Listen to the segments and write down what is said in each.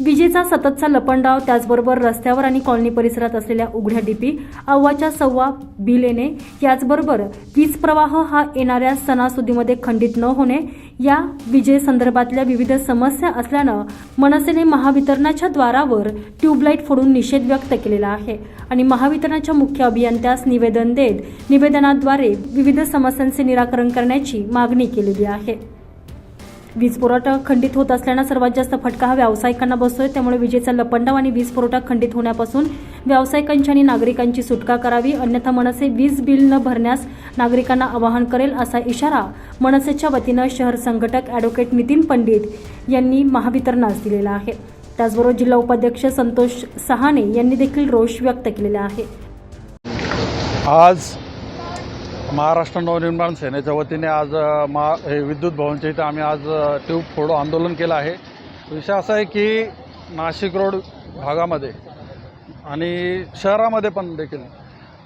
विजेचा सततचा लपंडाव त्याचबरोबर रस्त्यावर आणि कॉलनी परिसरात असलेल्या उघड्या डीपी अव्वाच्या सव्वा बिल येणे याचबरोबर वीज प्रवाह हा येणाऱ्या सणासुदीमध्ये खंडित न होणे या विजेसंदर्भातल्या विविध समस्या असल्यानं मनसेने महावितरणाच्या द्वारावर ट्यूबलाईट फोडून निषेध व्यक्त केलेला आहे. आणि महावितरणाच्या मुख्य अभियंत्यास निवेदन देत निवेदनाद्वारे विविध समस्यांचे निराकरण करण्याची मागणी केलेली आहे. वीज पुरवठा खंडित होत असल्यानं सर्वात जास्त फटका हा व्यावसायिकांना बसतोय. त्यामुळे विजेचा लपंडाव आणि वीज पुरवठा खंडित होण्यापासून व्यावसायिकांची आणि नागरिकांची सुटका करावी. अन्यथा मनसे वीज बिल न भरण्यास नागरिकांना आवाहन करेल असा इशारा मनसेच्या वतीनं शहर संघटक ॲडव्होकेट नितीन पंडित यांनी महावितरणास दिलेला आहे. त्याचबरोबर जिल्हा उपाध्यक्ष संतोष सहाने यांनी देखील रोष व्यक्त केलेला आहे. आज महाराष्ट्र नवनिर्माण सेनेच्या वतीने आज मा हे विद्युत भवनच्या इथं आम्ही आज ट्यूब फोडो आंदोलन केलं आहे. विषय असा आहे की नाशिक रोड भागामध्ये आणि शहरामध्ये पण देखील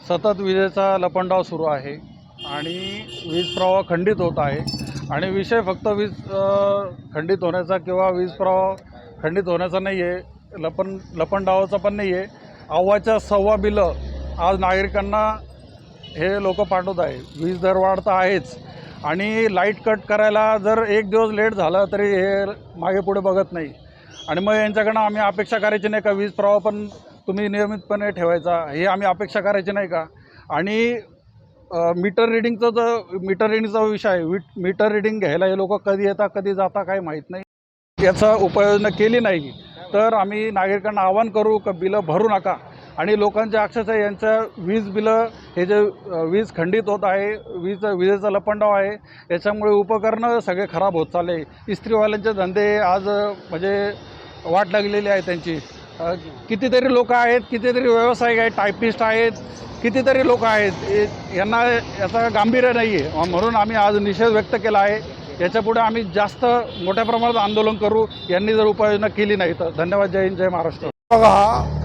सतत विजेचा लपंडाव सुरू आहे आणि वीज प्रवाह खंडित होत आहे आणि विषय फक्त वीज खंडित होण्याचा किंवा वीज प्रवाह खंडित होण्याचा नाही आहे लपन लपंडावाचा पण नाही आहे. अव्वाच्या सव्वा बिलं आज नागरिकांना हे लोक पाठवत आहे. वीज दर वाढ तर आहेच. आणि लाइट कट करायला जर एक दिवस लेट झालं तरी हे मागे पुढे बघत नाही. आणि मग यांच्याकडनं आम्ही अपेक्षा करायची नाही का वीज प्रवाह पण तुम्ही नियमितपणे ठेवायचा हे आम्ही अपेक्षा करायची नाही का? आणि मीटर रिडिंगचं जर मीटर रिडिंगचा विषय आहे. वीट मीटर रिडिंग घ्यायला हे लोक कधी येतात कधी जाता काही माहीत नाही. याचा उपाययोजना केली नाही. तर आम्ही नागरिकांना आवाहन करू का बिलं भरू नका. आणि लोकांच्या अक्षरशः यांचं वीज बिलं हे जे वीज खंडित होत आहे वीज विजेचा लपंडाव आहे याच्यामुळे उपकरणं सगळे खराब होत चालले. इस्त्रीवाल्यांचे धंदे आज म्हणजे वाट लागलेली आहे त्यांची. कितीतरी लोक आहेत कितीतरी व्यावसायिक आहेत टायपिस्ट आहेत कितीतरी लोक आहेत. यांना याचा गांभीर्य नाही आहे म्हणून आम्ही आज निषेध व्यक्त केला आहे. याच्यापुढे आम्ही जास्त मोठ्या प्रमाणात आंदोलन करू. यांनी जर उपाययोजना केली नाही तर. धन्यवाद. जय हिंद जय महाराष्ट्र. बघा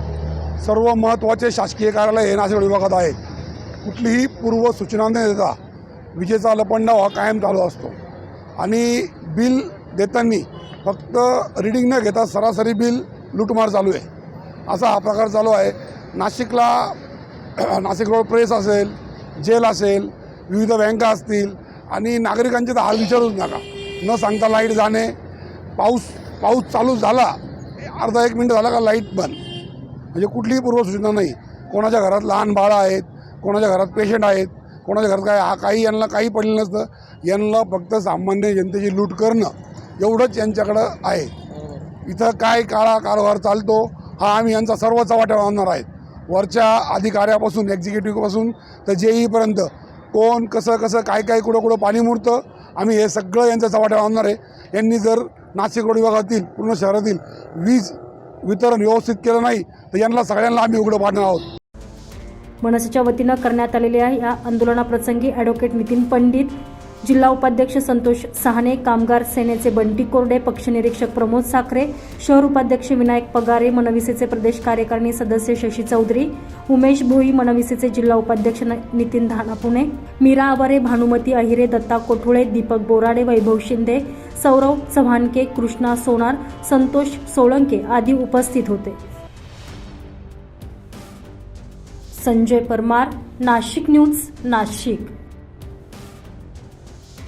सर्व महत्त्वाचे शासकीय कार्यालय हे नाशिक विभागात आहे कुठलीही पूर्व सूचना न देता विजेचा लपंडाव हा कायम चालू असतो. आणि बिल देताना फक्त रिडिंग न घेता सरासरी बिल लुटमार चालू आहे. असा हा प्रकार चालू आहे. नाशिकला नाशिक रोड प्रेस असेल जेल असेल विविध बँका असतील आणि नागरिकांचे तर हाल विचारूच नका. न सांगता लाइट जाणे पाऊस पाऊस चालू झाला अर्धा एक मिनटं झाला का लाइट बंद? म्हणजे कुठलीही पूर्वसूचना नाही. कोणाच्या घरात लहान बाळं आहेत कोणाच्या घरात पेशंट आहेत कोणाच्या घरात काय हा काही यांना काही पडलं नसतं. यांना फक्त सामान्य जनतेची लूट करणं एवढंच यांच्याकडं आहे. इथं काय काळा कारभार चालतो हा आम्ही यांचा सर्व चव्हाट्यावर आणणार आहेत. वरच्या अधिकाऱ्यापासून एक्झिक्युटिव्हपासून तर जेईपर्यंत कोण कसं कसं काय काय कुठं कुठं पाणी मुरतं आम्ही हे सगळं यांचं चव्हाट्यावर आणणार आहे. यांनी जर नाशिक रोड विभागातील पूर्ण शहरातील वीज वितरण व्यवस्थित केलं नाही तर यांना सगळ्यांना आम्ही उघडं पाडणार आहोत. मनसेच्या वतीनं करण्यात आलेल्या या आंदोलनाप्रसंगी ॲडव्होकेट नितीन पंडित जिल्हा उपाध्यक्ष संतोष सहाने कामगार सेनेचे बंटी कोरडे पक्षनिरीक्षक प्रमोद साखरे शहर उपाध्यक्ष विनायक पगारे मनविसेचे प्रदेश कार्यकारिणी सदस्य शशी चौधरी उमेश भोई मनविसेचे जिल्हा उपाध्यक्ष न- नितीन धानापुणे मीरा आवारे भानुमती अहिरे दत्ता कोठुळे दीपक बोराडे वैभव शिंदे सौरव चव्हाणके कृष्णा सोनार संतोष सोळंके आदी उपस्थित होते. संजय परमार नाशिक न्यूज नाशिक.